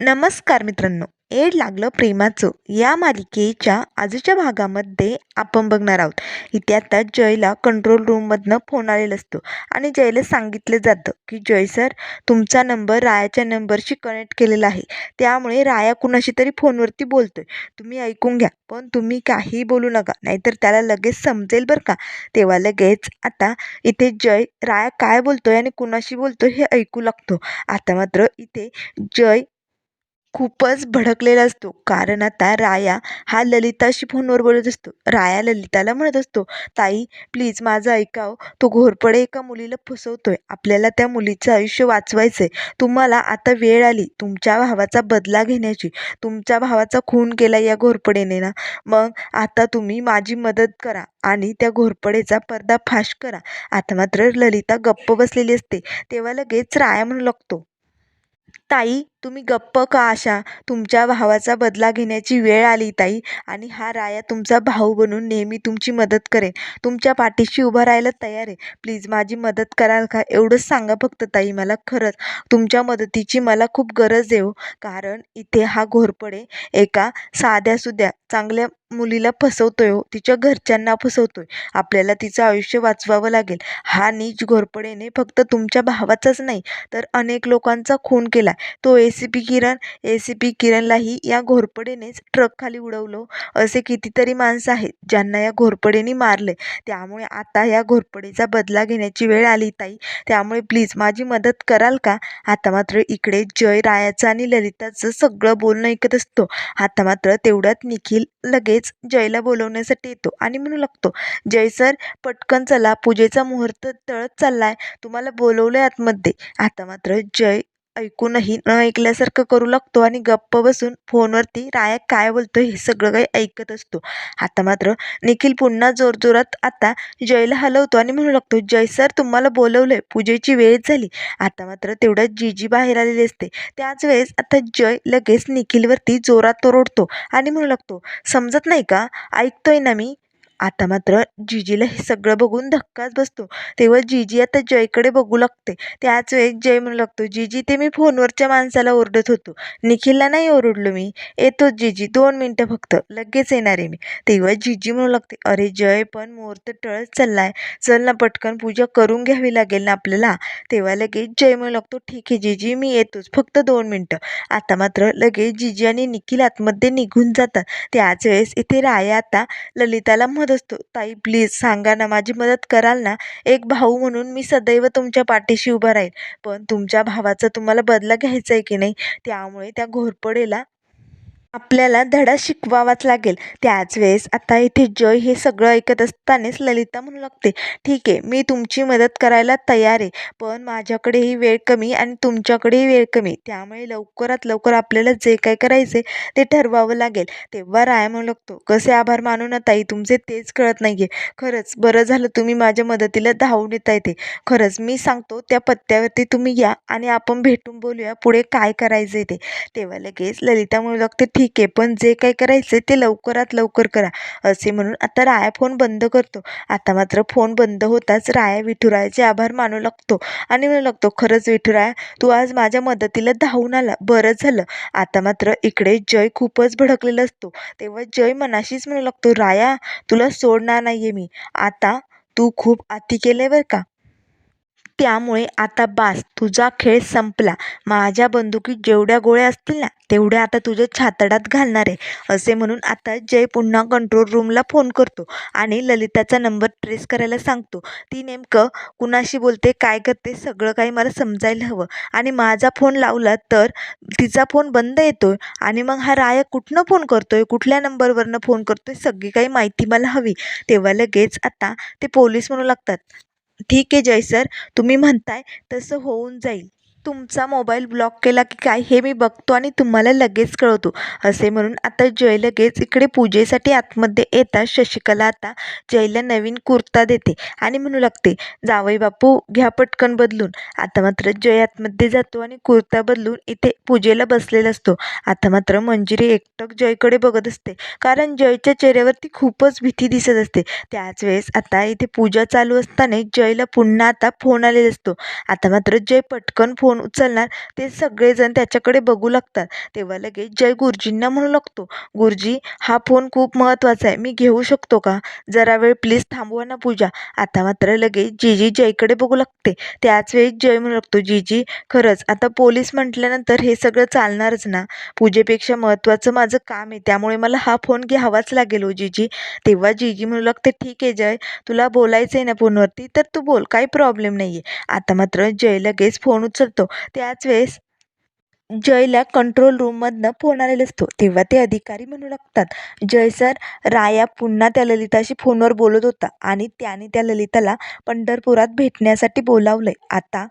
नमस्कार मित्रांनो. एड लागलं प्रेमाचं. या मालिकेच्या आजच्या भागामध्ये आपण बघणार आहोत. इथे आता जयला कंट्रोल रूममधनं फोन आलेला असतो. आणि जयला सांगितलं जातं की जय सर तुमचा नंबर रायाच्या नंबरशी कनेक्ट केलेला आहे. त्यामुळे राया कुणाशी तरी फोनवरती बोलतोय. तुम्ही ऐकून घ्या. पण तुम्ही काहीही बोलू नका. नाहीतर त्याला लगेच समजेल बरं का. तेव्हा लगेच आता इथे जय राया काय बोलतोय आणि कुणाशी बोलतोय हे ऐकू लागतो. आता मात्र इथे जय खूपच भडकलेला असतो. कारण आता राया हा ललिताशी फोनवर बोलत असतो. राया ललिताला म्हणत असतो ताई प्लीज माझं ऐकाव. तो घोरपडे एका मुलीला फसवतोय. आपल्याला त्या मुलीचं आयुष्य वाचवायचं आहे तुम्हाला आता वेळ आली. तुमच्या भावाचा बदला घेण्याची. तुमच्या भावाचा खून केला या घोरपडेने ना. मग आता तुम्ही माझी मदत करा आणि त्या घोरपडेचा पर्दाफाश करा. आता मात्र ललिता गप्प बसलेली असते. तेव्हा लगेच राया म्हणू लागतो ताई तुम्ही गप्प का अशा? तुमच्या भावाचा बदला घेण्याची वेळ आली ताई आणि हा राया तुमचा भाऊ बनून नेहमी तुमची मदत करेन तुमच्या पाठीशी उभा राहायला तयार आहे. प्लीज माझी मदत कराल का? एवढंच सांगा फक्त ताई मला. खरंच तुमच्या मदतीची मला खूप गरज आहे हो. कारण इथे हा घोरपडे एका साध्यासुद्या चांगल्या मुलीला फसवतोय हो. तिच्या घरच्यांना फसवतोय. आपल्याला तिचं आयुष्य वाचवावं लागेल. हा नीच घोरपडेने फक्त तुमच्या भावाचाच नाही तर अनेक लोकांचा खून केला. तो A C P Kiran A C P किरणलाही या घोरपडेनेच ट्रकखाली उडवलं. असे कितीतरी माणसं आहेत ज्यांना या घोरपडेने मारले. त्यामुळे आता या घोरपडेचा बदला घेण्याची वेळ आली ताई. त्यामुळे प्लीज माझी मदत कराल का? आता मात्र इकडे जय रायाचं आणि ललिताचं सगळं बोलणं ऐकत असतो. आता मात्र तेवढ्यात निखिल लगेच जयला बोलवण्यासाठी येतो आणि म्हणू लागतो जय सर पटकन चला. पूजेचा मुहूर्त तळत चाललाय. तुम्हाला बोलवलं आतमध्ये. आता मात्र जय ऐकूनही न ऐकल्यासारखं करू लागतो आणि गप्प बसून फोनवरती राया काय बोलतो हे सगळं काही ऐकत असतो. आता मात्र निखिल पुन्हा जोरजोरात आता जयला हलवतो आणि म्हणू लागतो जय सर तुम्हाला बोलवलंय पूजेची वेळ झाली. आता मात्र तेवढ्यात जीजी बाहेर आलेली असते. त्याच वेळेस आता जय लगेच निखिलवरती जोरात ओरडतो आणि म्हणू लागतो समजत नाही का? ऐकतोय ना मी. आता मात्र जीजीला हे सगळं बघून धक्काच बसतो. तेव्हा जीजी आता जयकडे बघू लागते. त्याच वेळेस जय म्हणू लागतो जीजी ते मी फोनवरच्या माणसाला ओरडत होतो. निखिलला नाही ओरडलो मी. येतोच जीजी दोन मिनटं फक्त. लगेच येणार आहे मी. तेव्हा जीजी म्हणू लागते अरे जय पण मुहूर्त टळत चाललाय. चल ना पटकन पूजा करून घ्यावी लागेल ना आपल्याला. तेव्हा लगेच जय म्हणू लागतो ठीक आहे जीजी मी येतोच. फक्त दोन मिनटं. आता मात्र लगेच जीजी आणि निखिल आतमध्ये निघून जातात. त्याच वेळेस इथे राया आता ललिताला म्हणत असतो. ताई प्लीज सांगा ना माझी मदत कराल ना? एक भाऊ म्हणून मी सदैव तुमच्या पाठीशी उभा राहील. पण तुमच्या भावाचा तुम्हाला बदला घ्यायचा आहे की नाही? त्यामुळे त्या घोरपडेला आपल्याला धडा शिकवावाच लागेल. त्याच वेळेस आता इथे जय हे सगळं ऐकत असतानाच ललिता म्हणू लागते ठीक आहे मी तुमची मदत करायला तयार आहे पण माझ्याकडेही वेळ कमी आणि तुमच्याकडेही वेळ कमी. त्यामुळे लवकरात लवकर आपल्याला जे काय करायचे ते ठरवावं लागेल. तेव्हा राय म्हणू लागतो कसे आभार मानू ना ताई तुमचे तेच कळत नाही आहे खरंच बरं झालं तुम्ही माझ्या मदतीला धावून येता येते खरंच मी सांगतो त्या पत्त्यावरती तुम्ही या आणि आपण भेटून बोलूया पुढे काय करायचं ते. तेव्हा लगेच ललिता म्हणू लागते ठीक ठीक आहे पण जे काही करायचं ते लवकरात लवकर करा. असे म्हणून आता राया फोन बंद करतो. आता मात्र फोन बंद होताच राया विठुरायाचे आभार मानू लागतो. आणि म्हणू लागतो खरंच विठुराया तू आज माझ्या मदतीला धावून आला. बरं झालं. आता मात्र इकडे जय खूपच भडकलेला असतो. तेव्हा जय मनाशीच म्हणू लागतो राया तुला सोडणार नाही आहे मी. आता तू खूप अति केले बरं का? त्यामुळे आता बास तुझा खेळ संपला. माझ्या बंदुकीत जेवढ्या गोळ्या असतील ना तेवढ्या आता तुझ्या छातडात घालणार आहे असे म्हणून आता जय पुन्हा कंट्रोल रूमला फोन करतो आणि ललिताचा नंबर ट्रेस करायला सांगतो. ती नेमकं कुणाशी बोलते काय करते सगळं काही मला समजायला हवं. आणि माझा फोन लावला तर तिचा फोन बंद येतोय आणि मग हा राया कुठनं फोन करतोय कुठल्या नंबरवरनं फोन करतोय सगळी काही माहिती मला हवी. तेव्हा लगेच आता ते पोलीस म्हणू लागतात. ठीक आहे जय सर तुम्ही म्हणताय तसं होऊन जाईल. तुमचा मोबाईल ब्लॉक केला की काय हे मी बघतो आणि तुम्हाला लगेच कळवतो. असे म्हणून आता जय लगेच इकडे पूजेसाठी आतमध्ये येतात. शशिकला आता जयला नवीन कुर्ता देते आणि म्हणू लागते जावई बापू घ्या पटकन बदलून. आता मात्र जय आतमध्ये जातो आणि कुर्ता बदलून इथे पूजेला बसलेला असतो. आता मात्र मंजिरी एकटक जयकडे बघत असते कारण जयच्या चेहऱ्यावरती खूपच भीती दिसत असते. त्याच वेळेस आता इथे पूजा चालू असताना जयला पुन्हा आता फोन आलेला असतो. आता मात्र जय पटकन फोन फोन उचलणार ते सगळेजण त्याच्याकडे बघू लागतात. तेव्हा लगेच जय गुरुजींना म्हणू लागतो गुरुजी हा फोन खूप महत्त्वाचा आहे मी घेऊ शकतो का? जरा वेळ प्लीज थांबवा ना पूजा. आता मात्र लगेच जीजी जयकडे बघू लागते. त्याच वेळी जय म्हणू लागतो जीजी खरंच आता पोलीस म्हटल्यानंतर हे सगळं चालणारच ना? पूजेपेक्षा महत्त्वाचं माझं काम आहे त्यामुळे मला हा फोन घ्यावाच लागेल हो जीजी. तेव्हा जीजी म्हणू लागते ठीक आहे जय तुला बोलायचं आहे ना फोनवरती तर तू बोल काही प्रॉब्लेम नाही आहे आता मात्र जय लगेच फोन उचलतो. त्याच वेळेस जयला कंट्रोल रूममधनं फोन आलेला असतो. तेव्हा ते अधिकारी म्हणू लागतात जय सर राया पुन्हा त्या ललिताशी फोनवर बोलत होता आणि त्याने त्या ललिताला पंढरपुरात भेटण्यासाठी बोलावलं आहे आता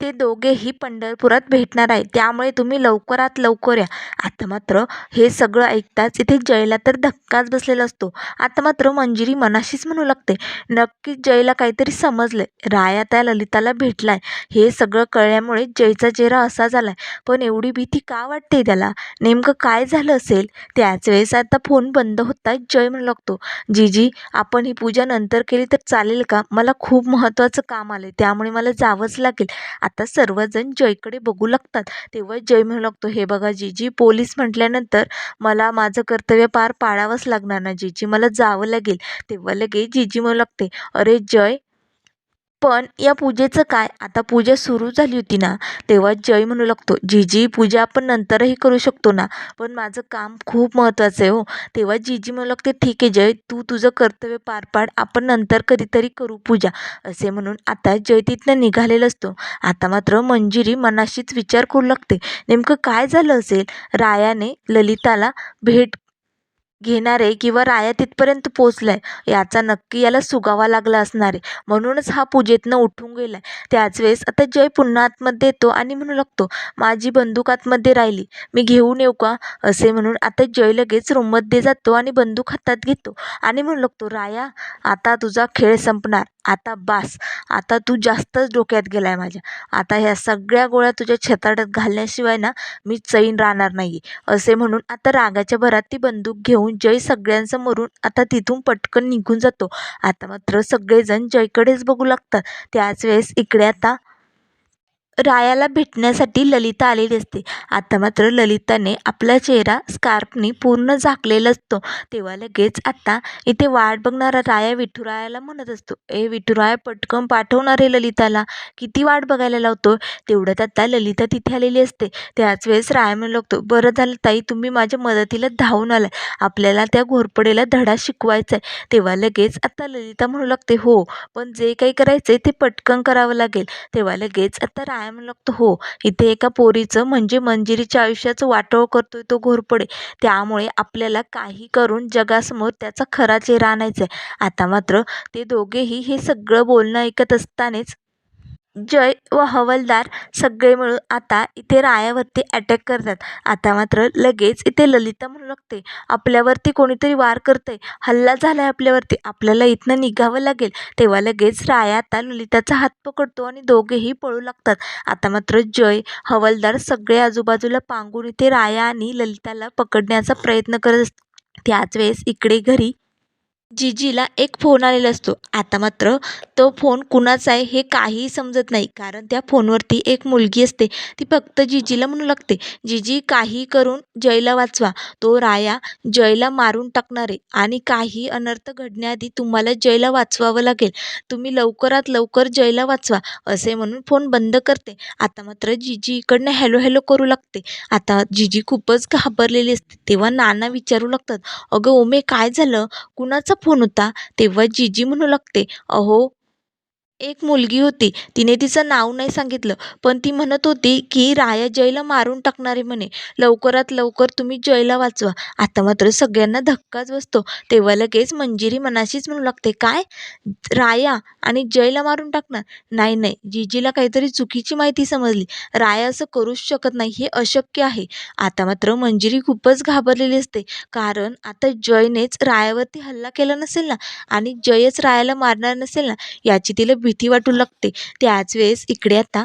ते दोघेही पंढरपुरात भेटणार आहे त्यामुळे तुम्ही लवकरात लवकर या. आता मात्र हे सगळं ऐकताच इथे जयला तर धक्काच बसलेला असतो. आता मात्र मंजिरी मनाशीच म्हणू लागते. नक्कीच जयला काहीतरी समजलंय. राया त्या ललिताला भेटलाय. हे सगळं कळल्यामुळे जयचा चेहरा असा झालाय. पण एवढी भीती का वाटते त्याला? नेमकं काय झालं असेल? त्याच वेळेस आता फोन बंद होता जय म्हणू लागतो. जीजी आपण ही पूजा नंतर केली तर चालेल का? मला खूप महत्त्वाचं काम आलं त्यामुळे मला जावंच लागेल. आता सर्वजण जयकडे बघू लागतात. तेव्हा जय म्हणू लागतो हे बघा जीजी पोलीस म्हटल्यानंतर मला माझं कर्तव्य पार पाडावंच लागणार ना जीजी मला जावं लागेल. तेव्हा लगेच जीजी म्हणू लागते अरे जय पण या पूजेचं काय? आता पूजा सुरू झाली होती ना तेव्हा जय म्हणू लागतो. जीजी पूजा आपण नंतरही करू शकतो ना. पण माझं काम खूप महत्त्वाचं आहे हो. तेव्हा जीजी म्हणू लागते ठीक आहे जय तू तुझं कर्तव्य पार पाड. आपण नंतर कधीतरी करू पूजा. असे म्हणून आता जय तिथनं निघालेला असतो. आता मात्र मंजिरी मनाशीच विचार करू लागते. नेमकं काय झालं असेल? रायाने ललिताला भेट घेणारे किंवा राया तिथपर्यंत पोचलाय याचा नक्की याला सुगावा लागला असणार आहे. म्हणूनच हा पूजेतनं उठून गेलाय. त्याच वेळेस आता जय पुन्हा आतमध्ये येतो आणि म्हणू लागतो माझी बंदूक आतमध्ये राहिली मी घेऊन येऊ का? असे म्हणून आता जय लगेच रूममध्ये जातो आणि बंदूक हातात घेतो आणि म्हणू लागतो राया आता तुझा खेळ संपणार. आता बास. आता तू जास्तच डोक्यात गेलाय माझ्या. आता ह्या सगळ्या गोळ्या तुझ्या छताड्यात घालण्याशिवाय ना मी चैन राहणार नाही असे म्हणून आता रागाच्या भरात ती बंदूक घेऊन जय सगळ्यांसमोरून आता तिथून पटकन निघून जातो. आता मात्र सगळेजण जयकडेच बघू लागतात. त्याच वेळेस इकडे आता रायाला भेटण्यासाठी ललिता आलेली असते. आता मात्र ललिताने आपला चेहरा स्कार्फनी पूर्ण झाकलेला असतो. तेव्हा लगेच आता इथे वाट बघणारा राया विठुरायाला म्हणत असतो. ए विठुराया पटकन पाठवणार आहे ललिताला. किती वाट बघायला लावतो तेवढ्यात आता ललिता तिथे आलेली असते. त्याच वेळेस राया म्हणू लागतो बरं झालं ताई तुम्ही माझ्या मदतीला धावून आलाय. आपल्याला त्या घोरपडेला धडा शिकवायचा आहे तेव्हा लगेच आता ललिता म्हणू लागते हो पण जे काही करायचं ते पटकन करावं लागेल. तेव्हा लगेच आता राया म्हणू लागतो. हो इथे एका पोरीचं म्हणजे मंजिरीच्या आयुष्याचं वाटोळ करतोय तो घोरपडे. त्यामुळे आपल्याला काही करून जगासमोर त्याचा खरा चेहरा आणायचा आहे आता मात्र ते दोघेही हे सगळं बोलणं ऐकत असतानाच जय व हवलदार सगळे मिळून आता इथे रायावरती अटॅक करतात. आता मात्र लगेच इथे ललिता म्हणू लागते. आपल्यावरती कोणीतरी वार करतंय. हल्ला झालाय आपल्यावरती. आपल्याला इथनं निघावं लागेल. तेव्हा लगेच राया आता ललिताचा हात पकडतो आणि दोघेही पळू लागतात. आता मात्र जय हवलदार सगळे आजूबाजूला पांगून इथे राया आणि ललिताला पकडण्याचा प्रयत्न करत असतो त्याच वेळेस इकडे घरी जीजीला एक फोन आलेला असतो. आता मात्र तो फोन कुणाचा आहे हे काहीही समजत नाही. कारण त्या फोनवरती एक मुलगी असते. ती फक्त जिजीला म्हणू लागते. जिजी काही करून जयला वाचवा. तो राया जयला मारून टाकणार आहे. आणि काही अनर्थ घडण्याआधी तुम्हाला जयला वाचवावं लागेल. तुम्ही लवकरात लवकर जयला वाचवा. असे म्हणून फोन बंद करते. आता मात्र जिजी इकडनं हॅलो हॅलो करू लागते. आता जिजी खूपच घाबरलेली असते. तेव्हा नाना विचारू लागतात. अगं ओमे काय झालं? कुणाचा फोन होता? तेव्हा जीजी म्हणू लागते. अहो एक मुलगी होती. तिने तिचं नाव नाही सांगितलं पण ती म्हणत होती की राया जयला मारून टाकणार आहे म्हणे. लवकरात लवकर तुम्ही जयला वाचवा. आता मात्र सगळ्यांना धक्काच बसतो. तेव्हा लगेच मंजिरी मनाशीच म्हणू लागते काय? राया आणि जयला मारून टाकणार? नाही नाही. जीजीला काहीतरी चुकीची माहिती समजली. राया असं करूच शकत नाही. हे अशक्य आहे. आता मात्र मंजिरी खूपच घाबरलेली असते. कारण आता जयनेच रायावरती हल्ला केला नसेल ना? आणि जयच रायाला मारणार नसेल ना? याची तिला भीती वाटू लागते. त्याच वेळेस इकडे आता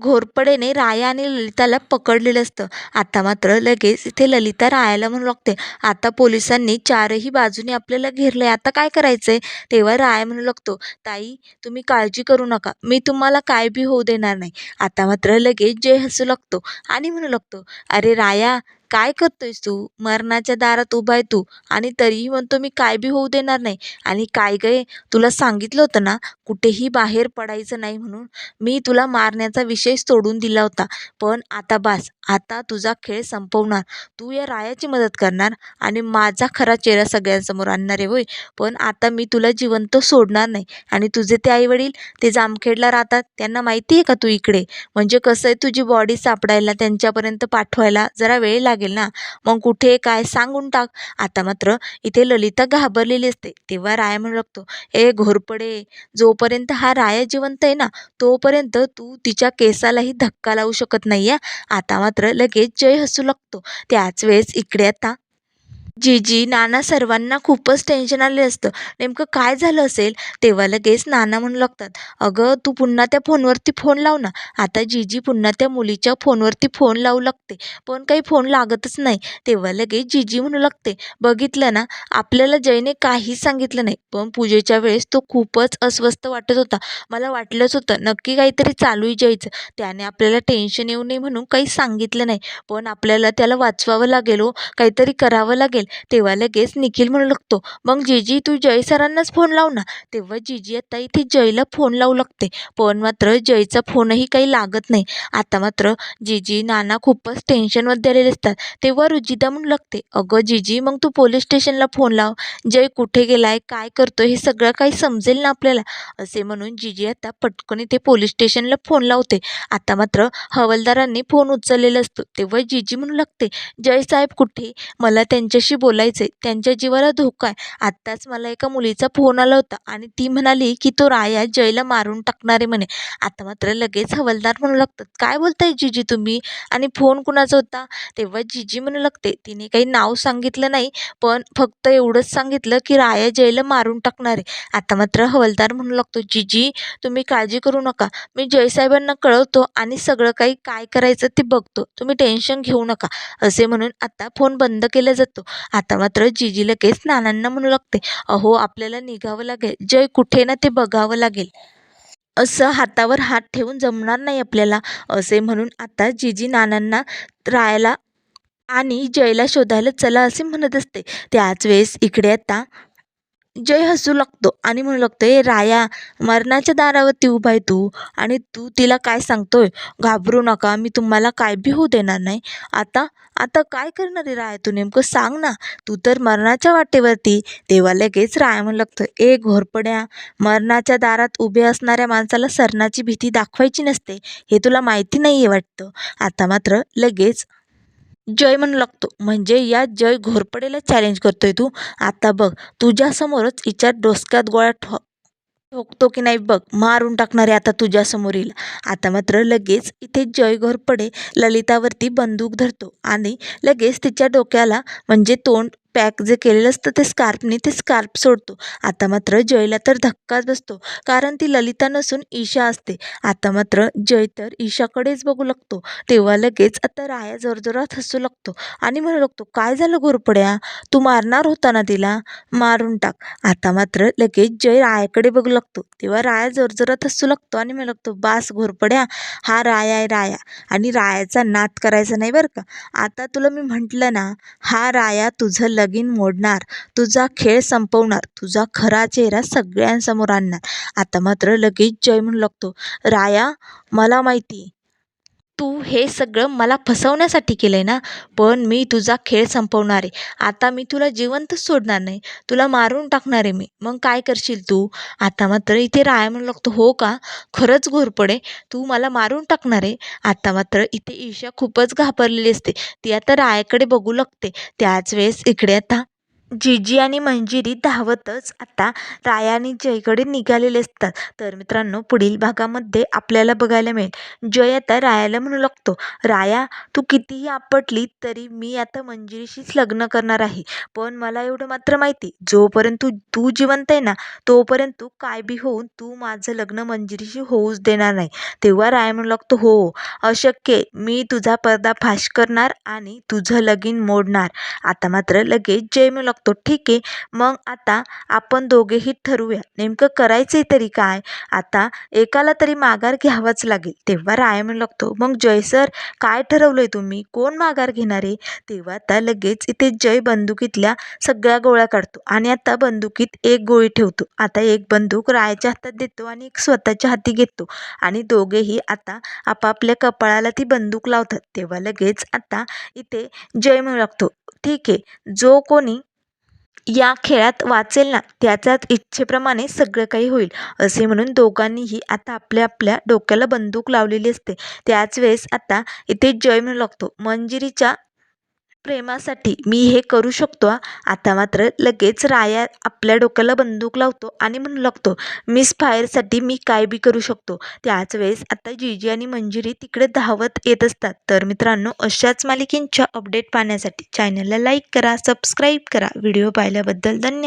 घोरपडेने राया आणि ललिताला पकडलेलं असतं. आता मात्र लगेच इथे ललिता रायाला म्हणू लागते आता पोलिसांनी चारही बाजूने आपल्याला घेरलंय. आता काय करायचं आहे तेव्हा राया म्हणू लागतो ताई तुम्ही काळजी करू नका. मी तुम्हाला काय बी होऊ देणार नाही. आता मात्र लगेच जय हसू लागतो आणि म्हणू लागतो अरे राया काय करतोयस तू? मरणाच्या दारात उभा आहे तू. आणि तरीही म्हणतो मी काय बी होऊ देणार नाही. आणि काय गे तुला सांगितलं होतं ना कुठेही बाहेर पडायचं नाही म्हणून मी तुला मारण्याचा विषय सोडून दिला होता. पण आता बास. आता तुझा खेळ संपवणार. तू या रायाची मदत करणार आणि माझा खरा चेहरा सगळ्यांसमोर आणणार आहे होय. पण आता मी तुला जिवंत सोडणार नाही आणि तुझे ते आईवडील ते जामखेडला राहतात त्यांना माहिती आहे का तू इकडे? म्हणजे कसं आहे तुझी बॉडी सापडायला त्यांच्यापर्यंत पाठवायला जरा वेळ लागेल ना? मग कुठे काय सांगून टाक. आता मात्र इथे ललिता घाबरलेली असते. तेव्हा राया म्हणू लागतो ए घोरपडे जोपर्यंत हा राया जिवंत आहे ना तोपर्यंत तू तिच्या केसालाही धक्का लावू शकत नाही आहे आता मात्र लगेच जय हसू लागतो. त्याच वेळेस इकडे आता जीजी नाना सर्वांना खूपच टेन्शन आले असतं. नेमकं काय झालं असेल? तेव्हा लगेच नाना म्हणू लागतात अगं तू पुन्हा त्या फोनवरती फोन लाव ना. आता जीजी पुन्हा त्या मुलीच्या फोनवरती फोन लावू लागते पण काही फोन लागतच नाही. तेव्हा लगेच जीजी म्हणू लागते बघितलं ना आपल्याला जयने काहीच सांगितलं नाही पण पूजेच्या वेळेस तो खूपच अस्वस्थ वाटत होता. मला वाटलंच होतं नक्की काहीतरी चालू आहे जयचं. त्याने आपल्याला टेन्शन येऊ नये म्हणून काही सांगितलं नाही पण आपल्याला त्याला वाचवावं लागेल हो काहीतरी करावं लागेल. तेव्हा लगेच निखिल म्हणू लागतो मग जीजी तू जय सरांनाच फोन लाव ना. तेव्हा जीजी आता इथे जयला फोन लावू लागते पण मात्र जयचा फोनही काही लागत नाही. आता मात्र जीजी नाना खूपच टेन्शनमध्ये आलेले असतात. तेव्हा रुजिता म्हणू लागते अगं जीजी मग तू पोलीस स्टेशनला फोन लाव. जय कुठे गेलाय काय करतो हे सगळं काही समजेल ना आपल्याला. असे म्हणून जीजी आता पटकन इथे पोलीस स्टेशनला फोन लावते. आता मात्र हवालदारांनी फोन उचललेला असतो. तेव्हा जीजी म्हणू लागते जय साहेब कुठे? मला त्यांच्याशी बोलायचं आहे त्यांच्या जीवाला धोका आहे. आत्ताच मला एका मुलीचा फोन आला होता आणि ती म्हणाली की तो राया जयला मारून टाकणार आहे म्हणे. आता मात्र लगेच हवलदार म्हणू लागतात काय बोलताय जीजी तुम्ही? आणि फोन कुणाचा होता? तेव्हा जीजी म्हणू लागते तिने काही नाव सांगितलं नाही पण फक्त एवढंच सांगितलं की राया जयला मारून टाकणार. आहे आता मात्र हवलदार म्हणू लागतो जीजी तुम्ही काळजी करू नका. मी जयसाहेबांना कळवतो आणि सगळं काही काय करायचं ते बघतो. तुम्ही टेन्शन घेऊ नका. असे म्हणून आता फोन बंद केला जातो. आता मात्र जीजी लगेच नानांना म्हणू लागते अहो आपल्याला निघावं लागेल. जय कुठे ना ते बघावं लागेल. असं हातावर हात ठेवून जमणार नाही आपल्याला असे म्हणून आता जीजी नानांना रायाला आणि जयला शोधायला चला असे म्हणत असते. त्याच वेळेस इकडे आता जय हसू लागतो. आणि म्हणू लागतो ए राया मरणाच्या दारावरती उभा आहे तू. आणि तू तिला काय सांगतोय? घाबरू नका मी तुम्हाला काय बी होऊ देणार नाही. आता आता काय करणार आहे राया तू नेमकं सांग ना. तू तर मरणाच्या वाटेवरती. तेव्हा लगेच राया म्हणू लागतो ए घोरपड्या मरणाच्या दारात उभे असणाऱ्या माणसाला सरणाची भीती दाखवायची नसते. हे तुला माहिती नाही आहे वाटतं. आता मात्र लगेच जय म्हणू लागतो. म्हणजे या जय घोरपडेला चॅलेंज करतोय तू. आता बघ तुझ्यासमोरच हिच्या डोसक्यात गोळ्या ठो ठोकतो की नाही बघ मारून टाकणारे आता तुझ्यासमोर येईल. आता मात्र लगेच इथे जय घोरपडे ललितावरती बंदूक धरतो आणि लगेच तिच्या डोक्याला म्हणजे तोंड पॅक जे केलेलं असतं ते स्कार्फने ते स्कार्प सोडतो. आता मात्र जयला तर धक्काच बसतो कारण ती ललिता नसून ईशा असते. आता मात्र जय तर ईशाकडेच बघू लागतो. तेव्हा लगेच आता राया जोरजोरात हसू लागतो आणि म्हणू लागतो काय झालं घोरपड्या? तू मारणार होता ना तिला? मारून टाक. आता मात्र लगेच जय रायाकडे बघू लागतो. तेव्हा राया जोरजोरात हसू लागतो आणि म्हणू लागतो बास घोरपड्या हा राया आहे राया. आणि रायाचा नाद करायचा नाही बरं का? आता तुला मी म्हटलं ना हा राया तुझं लगीन मोडणार. तुझा खेळ संपवणार. तुझा खरा चेहरा सगळ्यांसमोर आणणार. आता मात्र लगेच जय म्हणू लागतो. राया मला माहिती. तू हे सगळं मला फसवण्यासाठी केलं आहे ना? पण मी तुझा खेळ संपवणार आहे. आता मी तुला जिवंतच सोडणार नाही. तुला मारून टाकणार आहे मी. मग काय करशील तू? आता मात्र इथे राया म्हणू लागतो. हो का? खरंच घोरपडे तू मला मारून टाकणार आहे. आता मात्र इथे ईशा खूपच घाबरलेली असते. ती आता रायाकडे बघू लागते. त्याच वेळेस इकडे आता जिजी आणि मंजिरी धावतच आता राया आणि जयकडे निघालेले असतात. तर मित्रांनो पुढील भागामध्ये आपल्याला बघायला मिळेल. जय आता रायाला म्हणू लागतो. राया तू कितीही आपटली तरी मी आता मंजिरीशीच लग्न करणार आहे. पण मला एवढं मात्र माहिती जोपर्यंत तू तू जिवंत आहे ना तोपर्यंत तू काय बी होऊन तू माझं लग्न मंजिरीशी होऊच देणार नाही. तेव्हा राया म्हणू लागतो हो अशक्य मी तुझा पर्दाफाश करणार आणि तुझं लगीन मोडणार. आता मात्र लगेच जय म्हणू लागतो. ठीक आहे. मग आता आपण दोघेही ठरवूया. नेमकं करायचंय तरी काय? आता एकाला तरी माघार घ्यावाच लागेल. तेव्हा राय म्हणू लागतो मग जय सर काय ठरवलं आहे तुम्ही? कोण माघार घेणार आहे? तेव्हा आता लगेच इथे जय बंदुकीतल्या सगळ्या गोळ्या काढतो आणि आता बंदुकीत एक गोळी ठेवतो. आता एक बंदूक रायाच्या हातात देतो आणि एक स्वतःच्या हाती घेतो आणि दोघेही आता आपापल्या कपाळाला ती बंदूक लावतात. तेव्हा लगेच आता इथे जय म्हणू लागतो ठीक आहे. जो कोणी या खेळात वाचेल ना त्याच्याच इच्छेप्रमाणे सगळं काही होईल. असे म्हणून दोघांनीही आता आपल्या आपल्या डोक्याला बंदूक लावलेली असते. त्याच वेळेस आता इथे जय म्हणू लागतो. मंजिरीच्या प्रेमासाठी मी हे करू शकतो आता मात्र लगेच राया आपल्या डोक्याला बंदूक लावतो आणि म्हणू लागतो मिस फायरसाठी मी काय बी करू शकतो? त्याच वेळेस आता जीजी आणि मंजिरी तिकडे धावत येत असतात. तर मित्रांनो अशाच मालिकेंच्या अपडेट पाहण्यासाठी चॅनलला लाईक करा सबस्क्राईब करा. व्हिडिओ पाहिल्याबद्दल धन्यवाद.